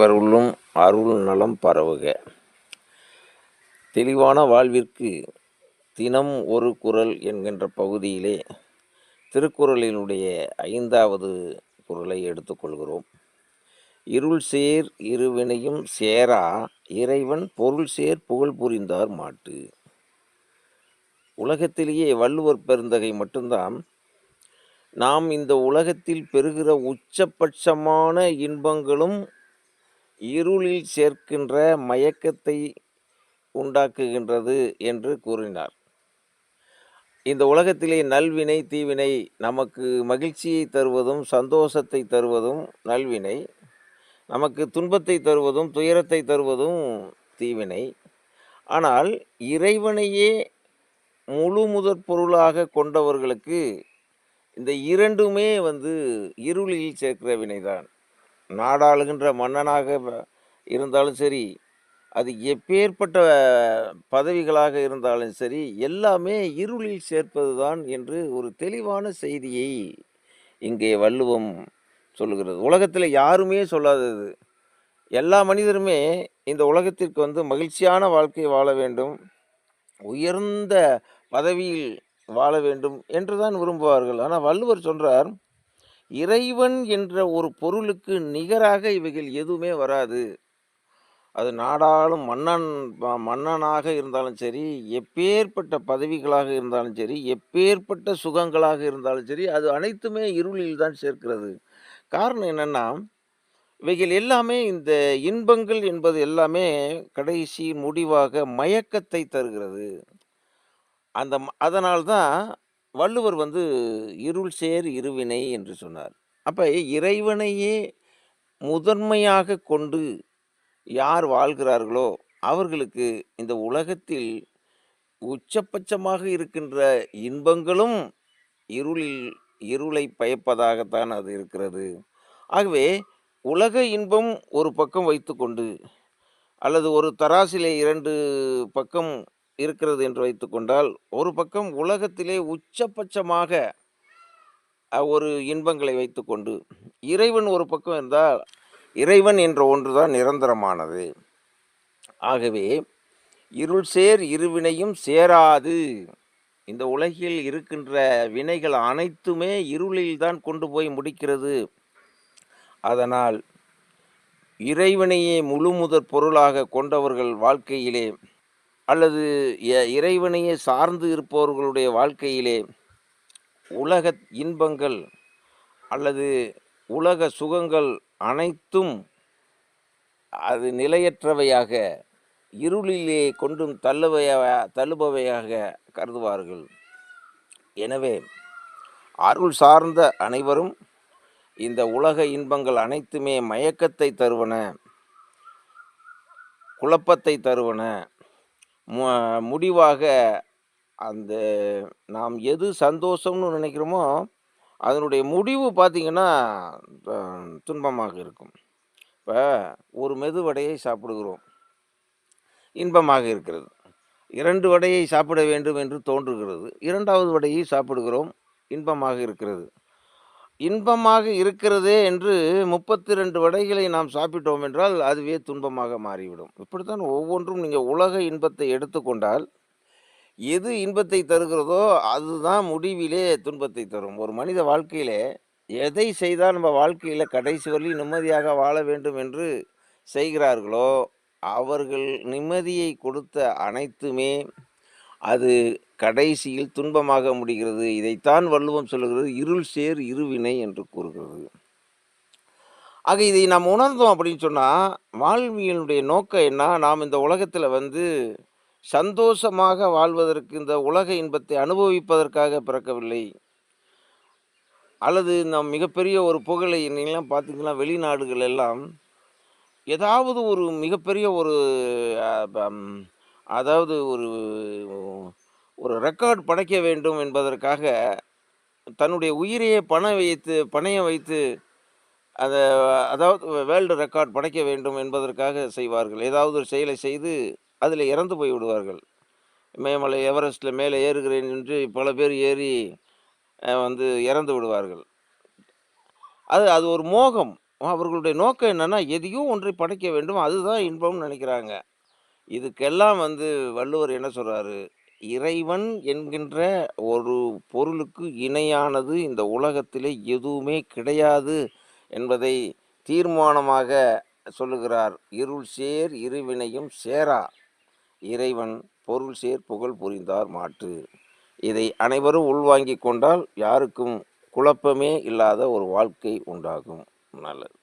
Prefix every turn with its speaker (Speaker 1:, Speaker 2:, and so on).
Speaker 1: இவருள்ளும் அருள் நலம் பரவுக தெளிவான வாழ்விற்கு தினம் ஒரு குரல் என்கின்ற பகுதியிலே திருக்குறளினுடைய ஐந்தாவது குரலை எடுத்துக்கொள்கிறோம் இருள் சேர் இருவினையும் சேரா இறைவன் பொருள் சேர் புகழ் புரிந்தார் மாட்டு உலகத்திலேயே வள்ளுவர் பெருந்தகை மட்டும்தான் நாம் இந்த உலகத்தில் பெறுகிற உச்சபட்சமான இன்பங்களும் இருளில் சேர்க்கின்ற மயக்கத்தை உண்டாக்குகின்றது என்று கூறினார் இந்த உலகத்திலே நல்வினை தீவினை நமக்கு மகிழ்ச்சியை தருவதும் சந்தோஷத்தை தருவதும் நல்வினை நமக்கு துன்பத்தை தருவதும் துயரத்தை தருவதும் தீவினை ஆனால் இறைவனையே முழு முதற் பொருளாக கொண்டவர்களுக்கு இந்த இரண்டுமே வந்து இருளில் சேர்க்கிற வினைதான் நாடாளுகின்ற மன்னனாக இருந்தாலும் சரி அது எப்பேற்பட்ட பதவிகளாக இருந்தாலும் சரி எல்லாமே இருளில் சேர்ப்பது தான் என்று ஒரு தெளிவான செய்தியை இங்கே வள்ளுவம் சொல்லுகிறது உலகத்தில் யாருமே சொல்லாதது எல்லா மனிதருமே இந்த உலகத்திற்கு வந்து மகிழ்ச்சியான வாழ்க்கை வாழ வேண்டும் உயர்ந்த பதவியில் வாழ வேண்டும் என்று தான் விரும்புவார்கள் ஆனால் வள்ளுவர் சொல்கிறார் இறைவன் என்ற ஒரு பொருளுக்கு நிகராக இவைகள் எதுவுமே வராது அது நாடாளும் மன்னன் மன்னனாக இருந்தாலும் சரி எப்பேற்பட்ட பதவிகளாக இருந்தாலும் சரி எப்பேற்பட்ட சுகங்களாக இருந்தாலும் சரி அது அனைத்துமே இருளில் தான் சேர்க்கிறது காரணம் என்னென்னா இவைகள் எல்லாமே இந்த இன்பங்கள் என்பது எல்லாமே கடைசி முடிவாக மயக்கத்தை தருகிறது அந்த அதனால்தான் வள்ளுவர் வந்து இருள் சேர் இருவினை என்று சொன்னார் அப்போ இறைவனையே முதன்மையாக கொண்டு யார் வாழ்கிறார்களோ அவர்களுக்கு இந்த உலகத்தில் உச்சபட்சமாக இருக்கின்ற இன்பங்களும் இருளில் இருளை பயப்பதாகத்தான் அது இருக்கிறது ஆகவே உலக இன்பம் ஒரு பக்கம் வைத்துக்கொண்டு அல்லது ஒரு தராசிலே இரண்டு பக்கம் இருக்கிறது என்று வைத்துக்கொண்டால் ஒரு பக்கம் உலகத்திலே உச்சபட்சமாக ஒரு இன்பங்களை வைத்துக்கொண்டு இறைவன் ஒரு பக்கம் இருந்தால் இறைவன் என்ற ஒன்று தான் நிரந்தரமானது ஆகவே இருள் சேர் இருவினையும் சேராது இந்த உலகில் இருக்கின்ற வினைகள் அனைத்துமே இருளில் தான் கொண்டு போய் முடிக்கிறது அதனால் இறைவனையே முழு முதற் பொருளாக கொண்டவர்கள் வாழ்க்கையிலே அல்லது இறைவனையே சார்ந்து இருப்பவர்களுடைய வாழ்க்கையிலே உலக இன்பங்கள் அல்லது உலக சுகங்கள் அனைத்தும் அது நிலையற்றவையாக இருளிலே கொண்டும் தள்ளுவையாக தள்ளுபவையாக கருதுவார்கள் எனவே அருள் சார்ந்த அனைவரும் இந்த உலக இன்பங்கள் அனைத்துமே மயக்கத்தை தருவன குழப்பத்தை தருவன முடிவாக அந்த நாம் எது சந்தோஷம்னு நினைக்கிறோமோ அதனுடைய முடிவு பார்த்திங்கன்னா துன்பமாக இருக்கும் இப்போ ஒரு மெது வடையை சாப்பிடுகிறோம் இன்பமாக இருக்கிறது இரண்டு வடையை சாப்பிட வேண்டும் என்று தோன்றுகிறது இரண்டாவது வடையை சாப்பிடுகிறோம் இன்பமாக இருக்கிறது இன்பமாக இருக்கிறதே என்று முப்பத்தி ரெண்டு வடைகளை நாம் சாப்பிட்டோம் என்றால் அதுவே துன்பமாக மாறிவிடும் இப்படித்தான் ஒவ்வொன்றும் நீங்கள் உலக இன்பத்தை எடுத்துக்கொண்டால் எது இன்பத்தை தருகிறதோ அதுதான் முடிவிலே துன்பத்தை தரும் ஒரு மனித வாழ்க்கையிலே எதை செய்தால் நம்ம வாழ்க்கையில் கடைசி வரையில் நிம்மதியாக வாழ வேண்டும் என்று செய்கிறார்களோ அவர்கள் நிம்மதியை கொடுத்த அனைத்துமே அது கடைசியில் துன்பமாக முடிகிறது இதைத்தான் வள்ளுவம் சொல்கிறது இருள் சேர் இருவினை என்று கூறுகிறது ஆக இதை நாம் உணர்ந்தோம் அப்படின்னு சொன்னால் வாழ்வியலுடைய நோக்கம் என்ன நாம் இந்த உலகத்தில் வந்து சந்தோஷமாக வாழ்வதற்கு இந்த உலக இன்பத்தை அனுபவிப்பதற்காக பிறக்கவில்லை அல்லது நம் மிகப்பெரிய ஒரு புகழை இன்னைக்கெல்லாம் பார்த்திங்கன்னா வெளிநாடுகள் எல்லாம் ஏதாவது ஒரு மிகப்பெரிய ஒரு அதாவது ஒரு ஒரு ரெக்கார்ட் படைக்க வேண்டும் என்பதற்காக தன்னுடைய உயிரையே பணம் வைத்து பணையம் வைத்து அதை அதாவது வேர்ல்டு ரெக்கார்ட் படைக்க வேண்டும் என்பதற்காக செய்வார்கள் ஏதாவது ஒரு செயலை செய்து அதில் இறந்து போய் விடுவார்கள் இமயமலை எவரெஸ்ட்டில் மேலே ஏறுகிறேன் என்று பல பேர் ஏறி வந்து இறந்து விடுவார்கள் அது அது ஒரு மோகம் அவர்களுடைய நோக்கம் என்னென்னா எதையும் ஒன்றை படைக்க வேண்டும் அதுதான் இன்பம்னு நினைக்கிறாங்க இதுக்கெல்லாம் வந்து வள்ளுவர் என்ன சொல்கிறாரு இறைவன் என்கின்ற ஒரு பொருளுக்கு இணையானது இந்த உலகத்திலே எதுவுமே கிடையாது என்பதை தீர்மானமாக சொல்லுகிறார் இருள் சேர் இருவினையும் சேரா இறைவன் பொருள் சேர் புகழ் புரிந்தார் மாற்று இதை அனைவரும் உள்வாங்கிக் கொண்டால் யாருக்கும் குழப்பமே இல்லாத ஒரு வாழ்க்கை உண்டாகும் நல்லது